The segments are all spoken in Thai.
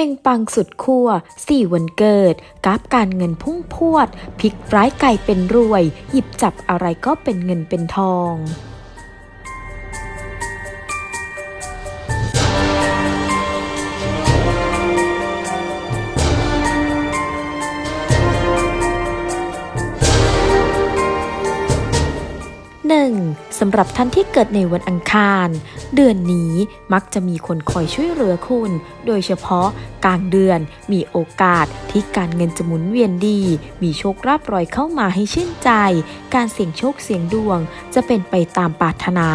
เฮงปังสุดขั้วสี่วันเกิดกราฟการเงินพุ่งพวดพลิกร้ายไก่เป็นรวย หยิบจับอะไรก็เป็นเงินเป็นทอง 1. สำหรับท่านที่เกิดในวันอังคาร เดือนนี้มักจะมีคนคอยช่วยเหลือคุณ โดยเฉพาะกลางเดือนมีโอกาสที่การเงินจะหมุนเวียนดี มีโชคราบรอยเข้ามาให้ชื่นใจ การเสี่ยงโชคเสี่ยงดวง จะเป็นไปตามปรารถนา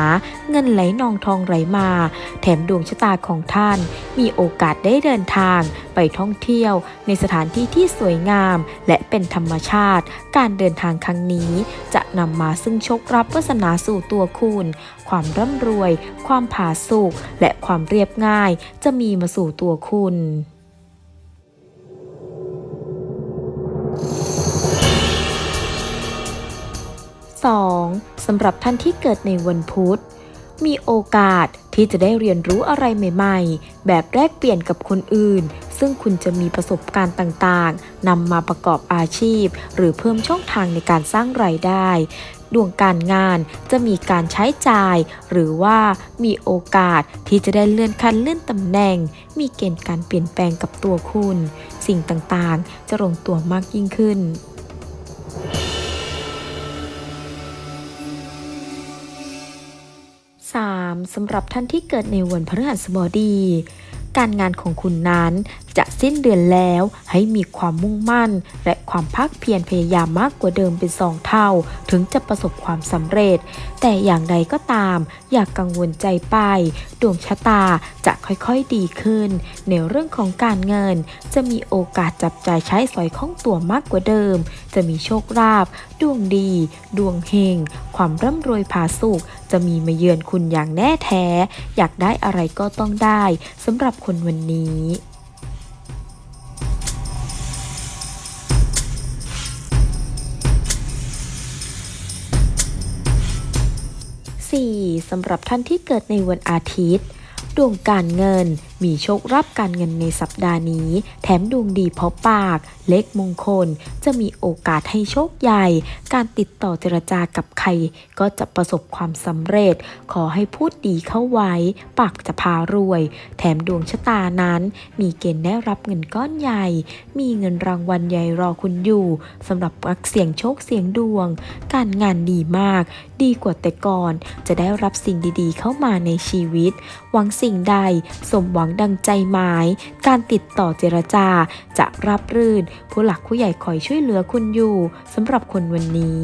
เงินไหลนองทองไหลมา แถมดวงชะตาของท่าน มีโอกาสได้เดินทาง ไปท่องเที่ยวในสถานที่ที่สวยงาม และเป็นธรรมชาติ การเดินทางครั้งนี้ จะนำมาซึ่งโชครับวาสนาสู่ตัวคุณ ความร่ำรวย ความผาสุกและความเรียบง่าย จะมีมาสู่ตัวคุณ 2. สำหรับท่านที่เกิดในวันพุธ มีโอกาสที่จะได้เรียนรู้อะไรใหม่ ๆ แบบแลกเปลี่ยนกับคนอื่น ซึ่งคุณจะมีประสบการณ์ต่างๆนำมาประกอบอาชีพ หรือเพิ่มช่องทางในการสร้างรายได้ ดวงการงานจะมีการใช้จ่าย หรือว่ามีโอกาสที่จะได้เลื่อนขั้นเลื่อนตำแหน่ง มีเกณฑ์การเปลี่ยนแปลงกับตัวคุณ สิ่งต่างๆ จะลงตัวมากยิ่งขึ้น 3. สำหรับท่านที่เกิดในวันพฤหัสบดี การงานของคุณนั้น จะสิ้นเดือนแล้วให้มีความมุ่งมั่น และความภาคเพียรพยายามมากกว่าเดิมเป็นสองเท่า ถึงจะประสบความสำเร็จ แต่อย่างใดก็ตาม อย่ากกังวลใจไป ดวงชะตาจะค่อยๆดีขึ้น ในเรื่องของการเงิน จะมีโอกาสจับจ่ายใช้สอยคล่องตัวมากกว่าเดิม จะมีโชคลาภดวงดี ดวงเฮงความร่ำรวยผาสุกจะมีมาเยือนคุณอย่างแน่แท้ อยากได้อะไรก็ต้องได้สำหรับคนวันนี้ 4. สำหรับท่านที่เกิดในวันอาทิตย์ ดวงการเงิน มีโชครับการเงินในสัปดาห์นี้ แถมดวงดีเพราะปาก เล็กมงคล จะมีโอกาสให้โชคใหญ่ การติดต่อเจรจากับใคร ก็จะประสบความสำเร็จ ขอให้พูดดีเข้าไว้ ปากจะพารวย แถมดวงชะตานั้น มีเกณฑ์ได้รับเงินก้อนใหญ่ มีเงินรางวัลใหญ่รอคุณอยู่สำหรับนักเสียงโชคเสียงดวง การงานดีมาก ดีกว่าแต่ก่อน จะได้รับสิ่งดีๆ เข้ามาในชีวิตหวังสิ่งใดสมหวังดังใจหมาย การติดต่อเจรจาจะรับรื่น ผู้หลักผู้ใหญ่คอยช่วยเหลือคุณอยู่สำหรับคนวันนี้